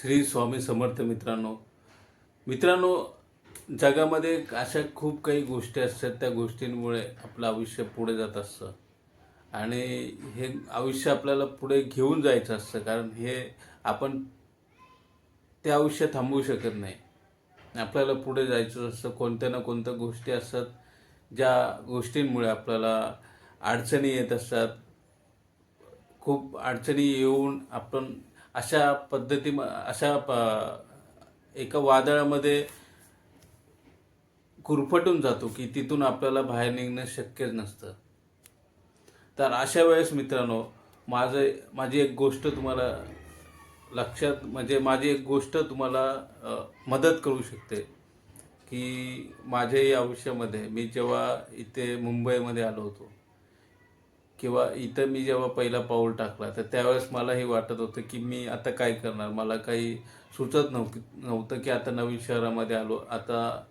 श्री स्वामी समर्थ मित्रांनो. मित्रांनो जगामध्ये अशा खूप काही गोष्टी असतात त्या गोष्टींमुळे आपलं आयुष्य पुढे जात असतं. आणि हे आयुष्य आपल्याला पुढे घेऊन जायचं असतं कारण हे आपण ते आयुष्य थांबवू शकत नाही. आपल्याला पुढे जायचं असतं कोणत्या ना कोणत्या गोष्टी असतात ज्या गोष्टींमुळे आपल्याला अडचणी येत असतात. खूप अडचणी येऊन आपण अशा पद्धती अशा प एका वादळामध्ये गुरफटून जातो की तिथून आपल्याला बाहेर निघणं शक्यच नसतं. तर अशा वेळेस मित्रांनो माझं माझी एक गोष्ट तुम्हाला लक्षात म्हणजे माझी एक गोष्ट तुम्हाला मदत करू शकते की माझ्याही आयुष्यामध्ये मी जेव्हा इथे मुंबईमध्ये आलो होतो किंवा इथं मी जेव्हा पहिला पाऊल टाकला तर त्यावेळेस मला हे वाटत होतं की मी आता काय करणार? मला काही सुचत नव्हतं नव्हतं की आता नवीन शहरामध्ये आलो आता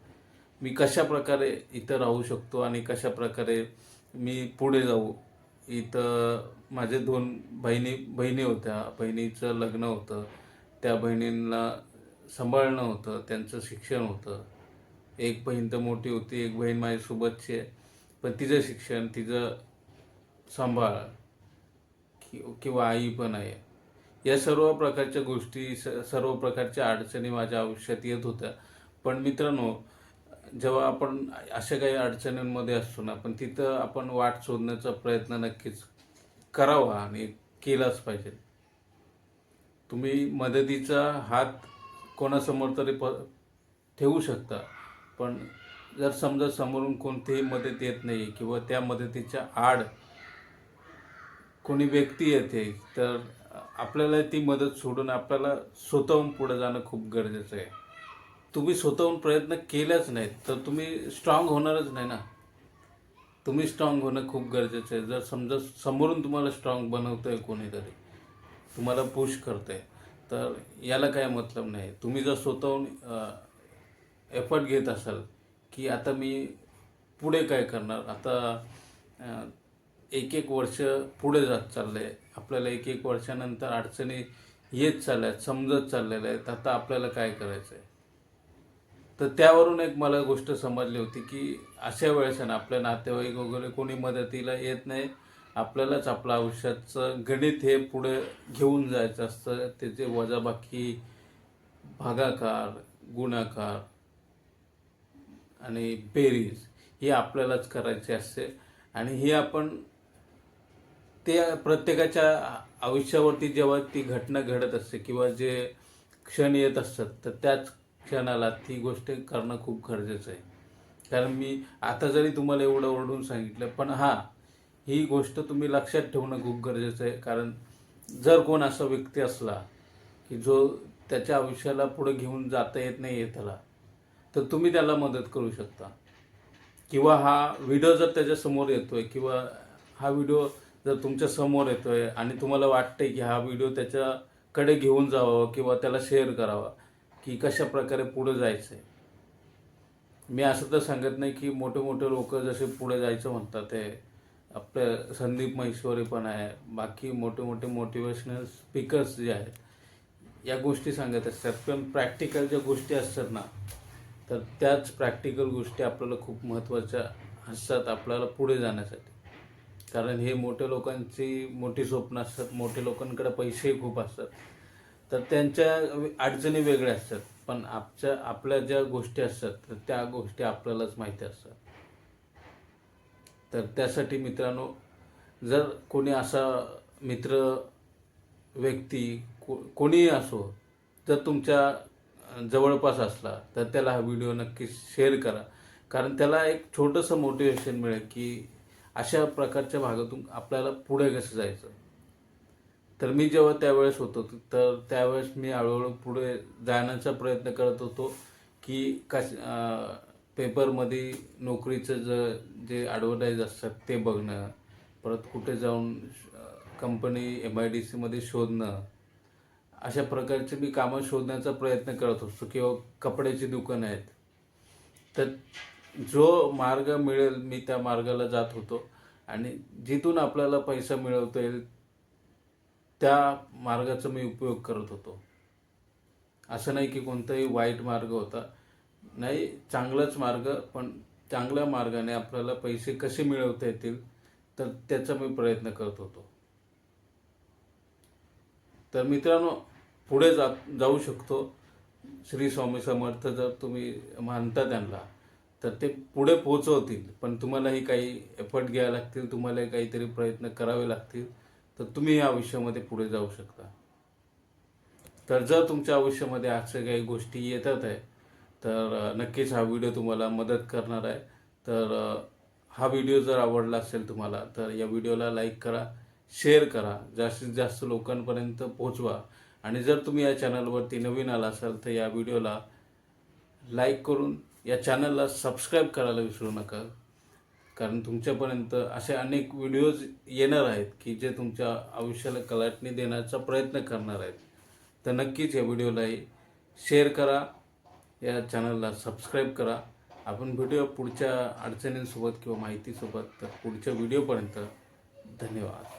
मी कशा प्रकारे इथं राहू शकतो आणि कशा प्रकारे मी पुढे जाऊ? इथं माझे दोन बहिणी बहिणी होत्या. बहिणीचं लग्न होतं. त्या बहिणींना सांभाळणं होतं त्यांचं शिक्षण होतं. एक बहीण तर मोठी होती एक बहीण माझ्यासोबतची आहे. पण तिचं शिक्षण तिचं सांभाळ. कि किंवा आई पण आहे. या सर्व प्रकारच्या गोष्टी स सर्व प्रकारच्या अडचणी माझ्या आयुष्यात येत होत्या. पण मित्रांनो जेव्हा आपण अशा काही अडचणींमध्ये असतो ना पण तिथं आपण वाट शोधण्याचा प्रयत्न नक्कीच करावा आणि केलाच पाहिजे. तुम्ही मदतीचा हात कोणासमोर तरी प ठेवू शकता. पण जर समजा समोरून कोणतीही मदत येत नाही किंवा त्या मदतीच्या आड कोणी व्यक्ती येते तर आपल्याला ती मदत सोडून आपल्याला स्वतःहून पुढे जाणं खूप गरजेचं आहे. तुम्ही स्वतःहून प्रयत्न केलाच नाहीत तर तुम्ही स्ट्रॉंग होणारच नाही ना. तुम्ही स्ट्रॉंग होणं खूप गरजेचं आहे. जर समजा समोरून तुम्हाला स्ट्रॉंग आहे कोणीतरी तुम्हाला पुश आहे तर याला काय मतलब नाही. तुम्ही जर स्वतःहून एफर्ट घेत असाल की आता मी पुढे काय करणार? आता एक एक वर्ष पुढे जात चाललं आहे आपल्याला एक एक वर्षानंतर अडचणी येत चालल्या आहेत समजत चाललेल्या आहेत. आता आपल्याला काय करायचं आहे तर त्यावरून एक मला गोष्ट समजली होती की अशा वेळेस ना आपल्या नातेवाईक वगैरे कोणी मदतीला येत नाही. आपल्यालाच आपलं आयुष्याचं गणित हे पुढे घेऊन जायचं असतं. त्याचे वजाबाकी भागाकार गुणाकार आणि बेरीज हे आपल्यालाच करायची असते. आणि हे आपण ते प्रत्येकाच्या आयुष्यावरती जेव्हा ती घटना घडत असते किंवा जे क्षण येत असतात तर त्याच क्षणाला ती गोष्ट करणं खूप गरजेचं आहे. कारण मी आता जरी तुम्हाला एवढं ओरडून सांगितलं पण हां ही गोष्ट तुम्ही लक्षात ठेवणं खूप गरजेचं आहे. कारण जर कोण असा व्यक्ती असला की जो त्याच्या आयुष्याला पुढे घेऊन जाता येत नाही आहे त्याला तर तुम्ही त्याला मदत करू शकता. किंवा हा व्हिडिओ जर त्याच्यासमोर येतोय किंवा हा व्हिडिओ जर तुमच्यासमोर येतोय आणि तुम्हाला वाटते की हा व्हिडिओ त्याच्याकडे घेऊन जावा किंवा त्याला शेअर करावा की कशा प्रकारे पुढे जायचं आहे मी असं तर सांगत नाही की मोठे मोठे लोक जसे पुढे जायचं म्हणतात ते आपले संदीप महेश्वरी पण आहे बाकी मोठे मोठे मोटिवेशनल स्पीकर्स जे आहेत या गोष्टी सांगत असतात. पण प्रॅक्टिकल ज्या गोष्टी असतात ना तर त्याच प्रॅक्टिकल गोष्टी आपल्याला खूप महत्त्वाच्या असतात आपल्याला पुढे जाण्यासाठी. कारण हे मोठ्या लोकांची मोठी स्वप्न असतात मोठ्या लोकांकडे पैसेही खूप असतात. तर त्यांच्या अडचणी वेगळ्या असतात. पण आपच्या आपल्या ज्या गोष्टी असतात तर त्या गोष्टी आपल्यालाच माहिती असतात. तर त्यासाठी मित्रांनो जर कोणी असा मित्र व्यक्ती को कोणीही असो जर तुमच्या जवळपास असला तर त्याला हा व्हिडिओ नक्की शेअर करा. कारण त्याला एक छोटंसं मोटिवेशन मिळेल की अशा प्रकारच्या भागातून आपल्याला पुढे कसं जायचं? तर मी जेव्हा त्यावेळेस होतो तर त्यावेळेस मी हळूहळू पुढे जाण्याचा प्रयत्न करत होतो की कश पेपरमध्ये नोकरीचं ज जे ॲडव्हर्टाईज असतात ते बघणं परत कुठे जाऊन कंपनी एम आय डी सीमध्ये शोधणं अशा प्रकारचे मी कामं शोधण्याचा प्रयत्न करत असतो. किंवा कपड्याची दुकानं आहेत. तर जो मार्ग मिळेल मी त्या मार्गाला जात होतो. आणि जिथून आपल्याला पैसा मिळवता येईल त्या मार्गाचा मी उपयोग करत होतो. असं नाही की कोणताही वाईट मार्ग होता. नाही चांगलाच मार्ग पण चांगल्या मार्गाने आपल्याला पैसे कसे मिळवता येतील तर त्याचा मी प्रयत्न करत होतो. तर मित्रांनो पुढे जा जाऊ शकतो. श्री स्वामी समर्थ जर तुम्ही मानता त्यांना. तर ते पुढे पोहोचवतील पण तुम्हालाही काही एफर्ट घ्यावे लागतील तुम्हालाही काहीतरी प्रयत्न करावे लागतील. तर तुम्ही या आयुष्यामध्ये पुढे जाऊ शकता. तर जर तुमच्या आयुष्यामध्ये अशा काही गोष्टी येतात आहे तर नक्कीच हा व्हिडिओ तुम्हाला मदत करणार आहे. तर हा व्हिडिओ जर आवडला असेल तुम्हाला तर या व्हिडिओला लाईक करा शेअर करा जास्तीत जास्त लोकांपर्यंत पोहोचवा आणि जर तुम्ही या चॅनलवरती नवीन आला असाल तर या व्हिडिओला लाईक करून या चॅनलला सबस्क्राईब करायला विसरू नका. कारण तुमच्यापर्यंत असे अनेक व्हिडिओज येणार आहेत की जे तुमच्या आयुष्याला कलाटणी देण्याचा प्रयत्न करणार आहेत. तर नक्कीच या व्हिडिओलाही शेअर करा. या चॅनलला सबस्क्राईब करा. आपण भेटूया पुढच्या अडचणींसोबत किंवा माहितीसोबत तर पुढच्या व्हिडिओपर्यंत धन्यवाद.